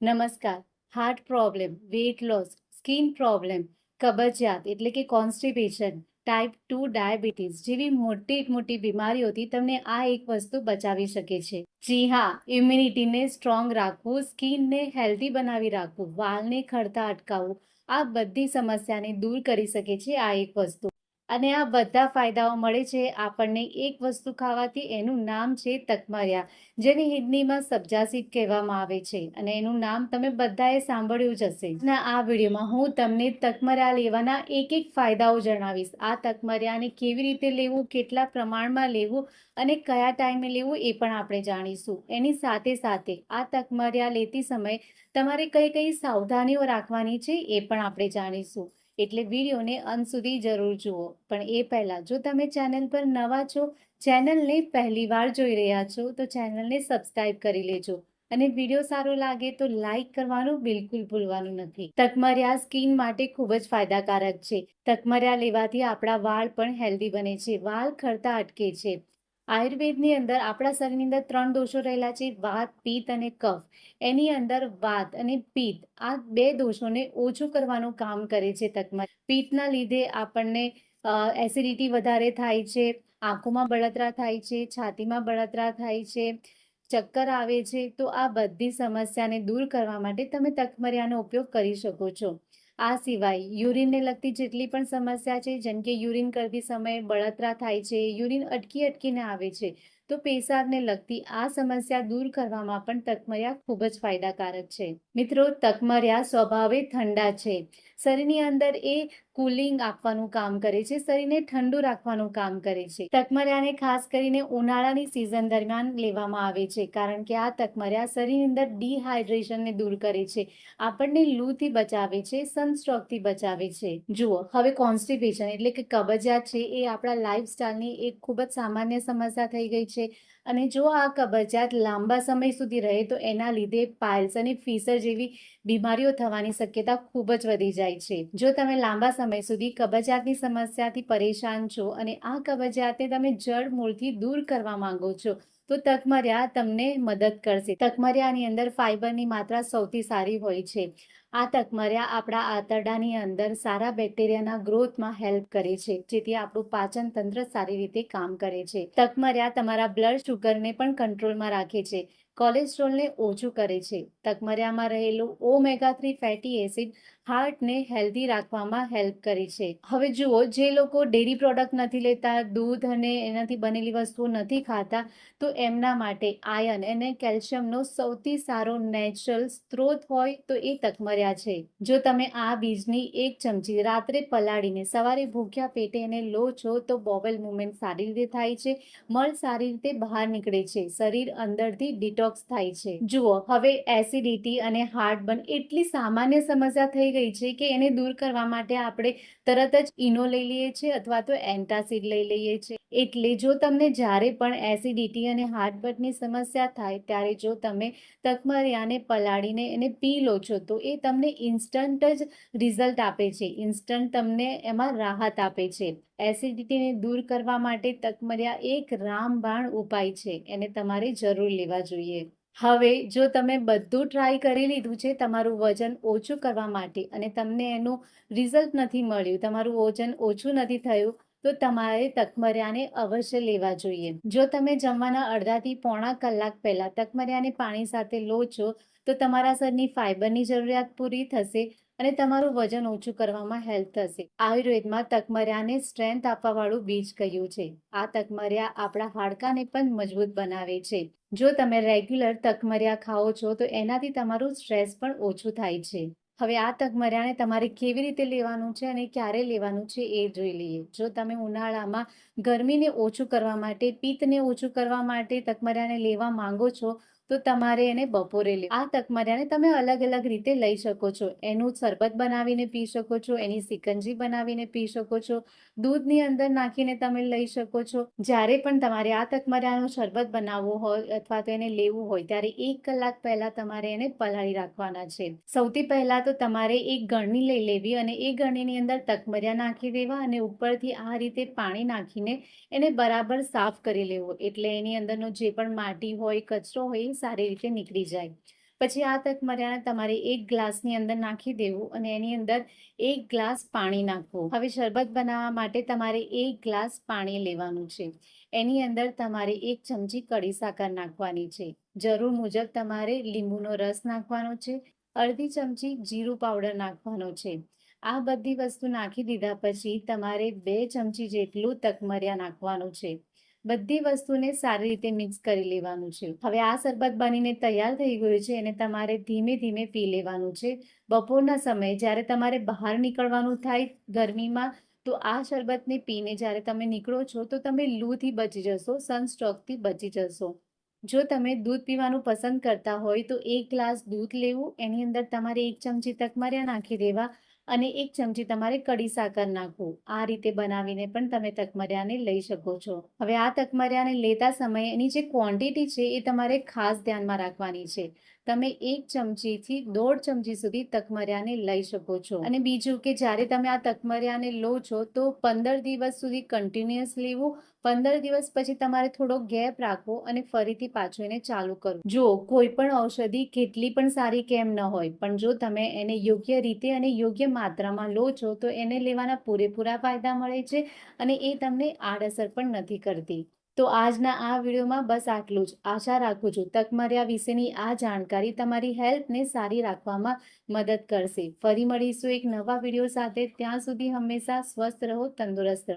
નમસ્કાર. Heart problem weight loss skin problem કબજિયાત એટલે કે કોન્સ્ટિપેશન ટાઈપ ટુ ડાયાબિટીસ જેવી મોટી મોટી બીમારીઓથી તમને આ એક વસ્તુ બચાવી શકે છે. જી હા ઇમ્યુનિટીને સ્ટ્રોંગ રાખવું સ્કિનને હેલ્ધી બનાવી રાખવું, વાળને ખડતા અટકાવવું, આ બધી સમસ્યાને દૂર કરી શકે છે આ એક વસ્તુ. અને આ બધા ફાયદાઓ મળે છે આપણને એક વસ્તુ ખાવાથી, એનું નામ છે તકમરિયા, જેને હિન્દીમાં સબ્જાસીડ કહેવામાં આવે છે. અને એનું નામ તમે બધાએ સાંભળ્યું જ હશે. ના આ વિડીયોમાં હું તમને તકમરિયા લેવાના એક એક ફાયદાઓ જણાવીશ. આ તકમરિયાને કેવી રીતે લેવું, કેટલા પ્રમાણમાં લેવું અને કયા ટાઈમે લેવું એ પણ આપણે જાણીશું. એની સાથે સાથે આ તકમરિયા લેતી સમયે તમારે કઈ કઈ સાવધાનીઓ રાખવાની છે એ પણ આપણે જાણીશું. એટલે વિડીયોને અંત સુધી જરૂર જુઓ. પણ એ પહેલાં, જો તમે ચેનલ પર નવા છો, ચેનલને પહેલીવાર જોઈ રહ્યા છો, તો ચેનલને સબસ્ક્રાઇબ કરી લેજો. અને વીડિયો સારો લાગે તો લાઈક કરવાનું બિલકુલ ભૂલવાનું નથી. તકમર્યા સ્કિન માટે ખૂબ જ ફાયદાકારક છે. તકમરિયા લેવાથી આપણા વાળ પણ હેલ્ધી બને છે. વાળ ખરતા અટકે છે. આયુર્વેદની અંદર આપણા શરીરની અંદર ત્રણ દોષો રહેલા છે, વાત, પિત્ત અને કફ. એની અંદર વાત અને પિત્ત, આ બે દોષોને ઓછું કરવાનું કામ કરે છે તકમર પિત્તના લીધે આપણને એસિડિટી વધારે થાય છે, આંખોમાં બળતરા થાય છે, છાતીમાં બળતરા થાય છે, ચક્કર આવે છે. તો આ બધી સમસ્યાને દૂર કરવા માટે તમે તકમરિયાનો ઉપયોગ કરી શકો છો. આ સિવાય યુરિનને લગતી જેટલી પણ સમસ્યા છે, જેમ કે યુરિન કરતી સમયે બળતરા થાય છે, યુરિન અટકી અટકીને આવે છે તો પેશાબને લગતી આ સમસ્યા દૂર કરવામાં પણ તકમર્યા ખૂબ જ ફાયદાકારક છે. મિત્રો, તકમર્યા સ્વભાવે ઠંડા છે. શરીરની અંદર એ કુલિંગ આપવાનું કામ કરે છે, શરીરને ઠંડુ રાખવાનું કામ કરે છે. તકમર્યાને ખાસ કરીને ઉનાળાની સિઝન દરમિયાન લેવામાં આવે છે, કારણ કે આ તકમર્યા શરીરની અંદર ડિહાઇડ્રેશનને દૂર કરે છે. આપણને લૂથી બચાવે છે સનસ્ટ્રોકથી બચાવે છે. જુઓ, હવે કોન્સ્ટિપેશન એટલે કે કબજિયાત છે, એ આપણા લાઈફસ્ટાઈલની એક ખૂબ જ સામાન્ય સમસ્યા થઈ ગઈ છે. અને જો આ કબજિયાત લાંબા સમય સુધી રહે, તો એના લીધે પાઇલ્સ અને ફીસર જેવી બીમારીઓ થવાની શક્યતા ખૂબ જ વધી જાય છે. જો તમે લાંબા સમય સુધી કબજિયાતની સમસ્યાથી પરેશાન છો અને આ કબજિયાતને તમે જળ મૂળથી દૂર કરવા માંગો છો, તો તકમરિયા તમને મદદ કરશે. તકમરિયાની અંદર ફાઇબરની માત્રા સૌથી સારી હોય છે. આ તકમરિયા આપણા આંતરડાની અંદર સારા બેક્ટેરિયાના ગ્રોથમાં હેલ્પ કરે છે, જેથી આપણું પાચન તંત્ર સારી રીતે કામ કરે છે. તકમરિયા તમારા બ્લડ શુગરને પણ કંટ્રોલમાં રાખે છે, કોલેસ્ટ્રોલને ઓછું કરે છે. તકમર્યામાં રહેલું ઓમેગા થ્રી ફેટી એસિડ હાર્ટને હેલ્ધી રાખવામાં હેલ્પ કરે છે. હવે જુઓ, જે લોકો ડેરી પ્રોડક્ટ નથી લેતા, દૂધ અને એનાથી બનેલી વસ્તુઓ નથી ખાતા, તો એમના માટે આયન અને કેલ્શિયમનો સૌથી સારો નેચરલ સ્ત્રોત હોય તો એ તકમરિયા છે. જો તમે આ બીજની એક ચમચી રાત્રે પલાળીને સવારે ભૂખ્યા પેટે એને લો છો, તો બોવેલ મુવમેન્ટ સારી રીતે થાય છે. મળ સારી રીતે બહાર નીકળે છે. શરીર અંદરથી ડિટોક્સ થાય છે. જુઓ, હવે એસિડિટી અને હાર્ટબર્ન એટલી સામાન્ય સમસ્યા થઈ ગઈ છે કે એને દૂર કરવા માટે આપણે તરત જ ઇનો લઈ લઈએ છીએ અથવા તો એન્ટાસિડ લઈ લઈએ છીએ. એટલે જો તમને જ્યારે પણ એસિડિટી અને હાર્ટબર્નની સમસ્યા થાય, ત્યારે જો તમે તકમરિયાને પલાળીને એને પી લો છો, તો એ તમને ઇન્સ્ટન્ટ જ રિઝલ્ટ આપે છે. ઇન્સ્ટન્ટ તમને એમાં રાહત આપે છે. એસિડિટીને દૂર કરવા માટે તકમરિયા એક રામબાણ ઉપાય છે. એને તમારે જરૂર લેવા જોઈએ. હવે જો તમે બધું ટ્રાય કરી લીધું છે, તમારું વજન ઓછું કરવા માટે અને તમને એનું રિઝલ્ટ નથી મળ્યું, તમારું વજન ઓછું નથી થયું તો તમારે તકમરિયાને અવશ્ય લેવા જોઈએ. જો તમે જમવાના અડધાથી પોણા કલાક પહેલાં તકમરિયાને પાણી સાથે લો છો, તો તમારા શરીરની ફાઇબરની જરૂરિયાત પૂરી થશે અને તમારું વજન ઓછું કરવામાં હેલ્પ થશે. આયુર્વેદમાં તકમરિયાને સ્ટ્રેન્થ આપવાવાળું બીજ કહ્યું છે. આ તકમરિયા આપણા હાડકાને પણ મજબૂત બનાવે છે. જો તમે રેગ્યુલર તકમરિયા ખાઓ છો, તો એનાથી તમારું સ્ટ્રેસ પણ ઓછું થાય છે. હવે આ તકમરિયાને તમારે કેવી રીતે લેવાનું છે અને ક્યારે લેવાનું છે એ જોઈ લઈએ. જો તમે ઉનાળામાં ગરમીને ઓછું કરવા માટે, પિત્તને ઓછું કરવા માટે તકમરિયાને લેવા માંગો છો તો તમારે એને બપોરે લે. આ તકમરિયાને તમે અલગ અલગ રીતે લઈ શકો છો. એનું શરબત બનાવીને પી શકો છો, એની સિકંજી બનાવીને પી શકો છો, દૂધની અંદર નાખીને તમે લઈ શકો છો. જ્યારે પણ તમારે આ તકમરિયાનું શરબત બનાવવું હોય અથવા તો એને લેવું હોય, ત્યારે એક કલાક પહેલા તમારે એને પલાળી રાખવાના છે. સૌથી પહેલા તો તમારે એક ગળણી લઈ લેવી અને એ ગળણીની અંદર તકમરિયા નાખી દેવા અને ઉપરથી આ રીતે પાણી નાખીને એને બરાબર સાફ કરી લેવું. એટલે એની અંદરનો જે પણ માટી હોય, કચરો હોય સારી રીતે નીકળી જાય. પછી આ તકમરિયાને તમારે એક ગ્લાસની અંદર નાખી દેવું અને એની અંદર એક ગ્લાસ પાણી નાખવું. હવે શરબત બનાવવા માટે તમારે એક ગ્લાસ પાણી લેવાનું છે. એની અંદર તમારે એક ચમચી કડી સાકર નાખવાની છે. જરૂર મુજબ તમારે લીંબુનો રસ નાખવાનો છે. અડધી ચમચી જીરું પાવડર નાખવાનો છે. આ બધી વસ્તુ નાખી દીધા પછી તમારે બે ચમચી જેટલું તકમરિયા નાખવાનું છે. બધી વસ્તુને સારી રીતે મિક્સ કરી લેવાનું છે. હવે આ શરબત બનીને તૈયાર થઈ ગયું છે અને તમારે ધીમે ધીમે પી લેવાનું છે. બપોરના સમયે જ્યારે તમારે બહાર નીકળવાનું થાય ગરમીમાં, તો આ શરબતને પીને જ્યારે તમે નીકળો છો, તો તમે લૂથી બચી જશો, સનસ્ટ્રોકથી બચી જશો. જો તમે દૂધ પીવાનું પસંદ કરતા હોય તો એક ગ્લાસ દૂધ લેવું, એની અંદર તમારે એક ચમચી તકમરિયા નાખી દેવા અને એક ચમચી તમારે કડી સાકર નાખવું. આ રીતે બનાવીને પણ તમે તકમરિયાને લઈ શકો છો. હવે આ તકમરિયાને લેતા સમયે એની જે ક્વોન્ટિટી છે એ તમારે ખાસ ધ્યાનમાં રાખવાની છે. તમે એક ચમચીથી દોઢ ચમચી સુધી તકમરિયાને લઈ શકો છો. અને બીજું કે જ્યારે તમે આ તકમરિયાને લો છો, તો પંદર દિવસ સુધી કન્ટિન્યુઅસ લેવું, પંદર દિવસ પછી તમારે થોડો ગેપ રાખવો અને ફરીથી પાછું એને ચાલુ કરવું. જો કોઈ પણ ઔષધિ કેટલી પણ સારી કેમ ન હોય, પણ જો તમે એને યોગ્ય રીતે અને યોગ્ય માત્રામાં લો છો, તો એને લેવાના પૂરેપૂરા ફાયદા મળે છે અને એ તમને આડઅસર પણ નથી કરતી. તો આજના આ વિડીયોમાં બસ આટલું જ. આશા રાખું છું તકમરિયા વિશેની આ જાણકારી તમારી હેલ્થને સારી રાખવામાં મદદ કરશે. ફરી મળીશું એક નવા વીડિયો સાથે. ત્યાં સુધી હંમેશા સ્વસ્થ રહો, તંદુરસ્ત રહો.